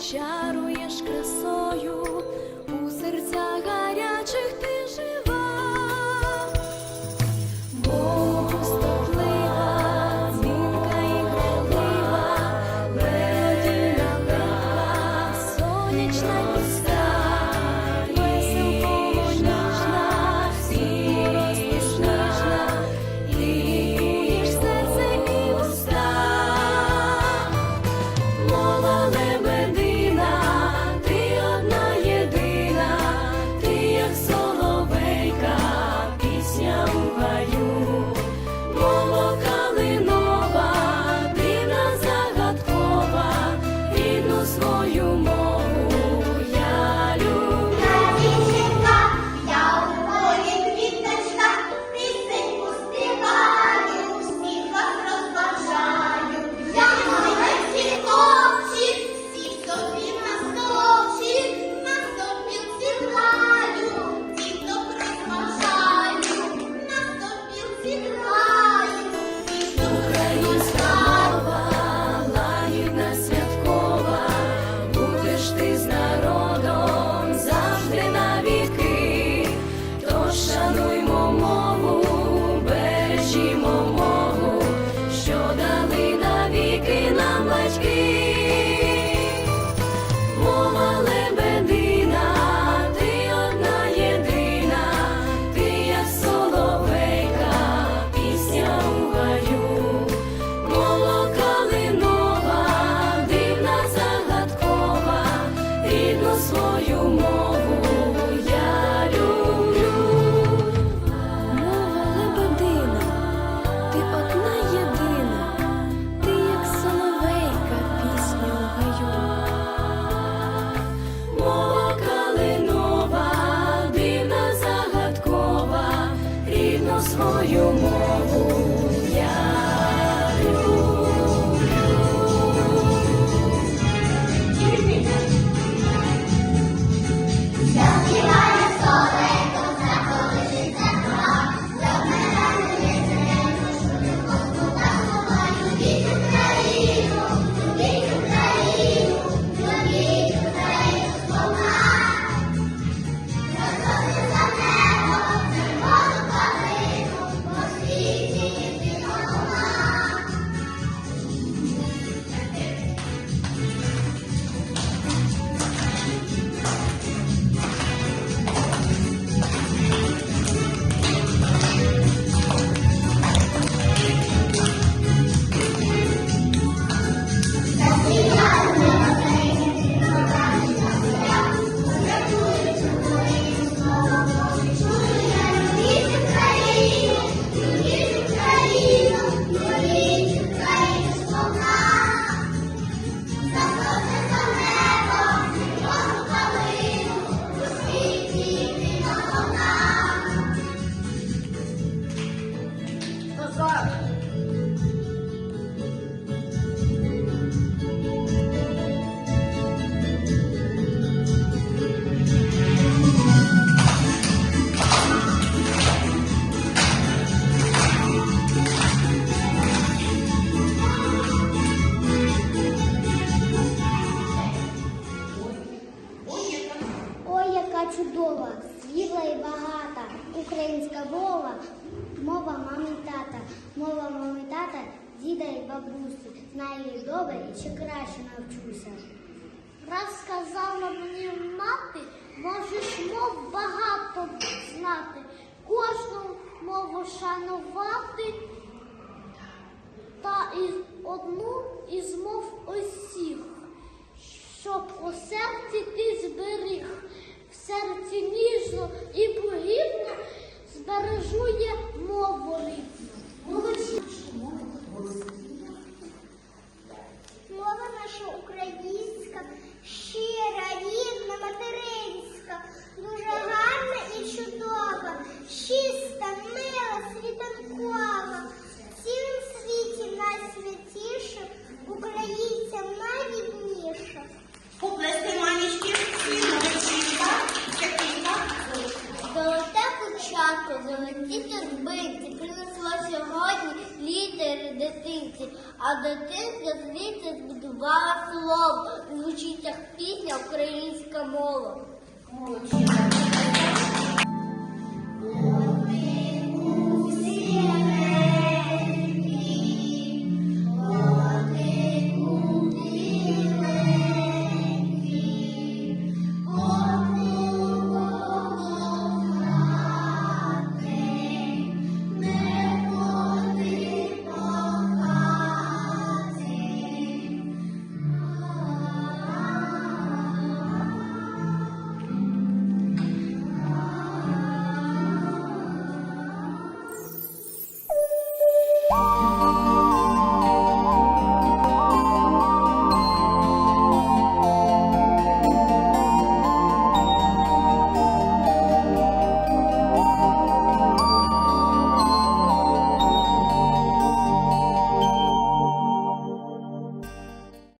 час. Дімо. you. Ой, чудова, світла і багата, українська мова, мова мами тата, мова мами тата, діда і бабусі. Знаю її добре і ще краще навчуся. Раз сказала мені мати, можеш мов багато знати, кожну мову шанувати, та і одну із мов усіх щоб у серці ти зберіг, серці ніжно і погідно збережує мову а дитинка звідси збудувала слово. Звучить як пісня українська мова.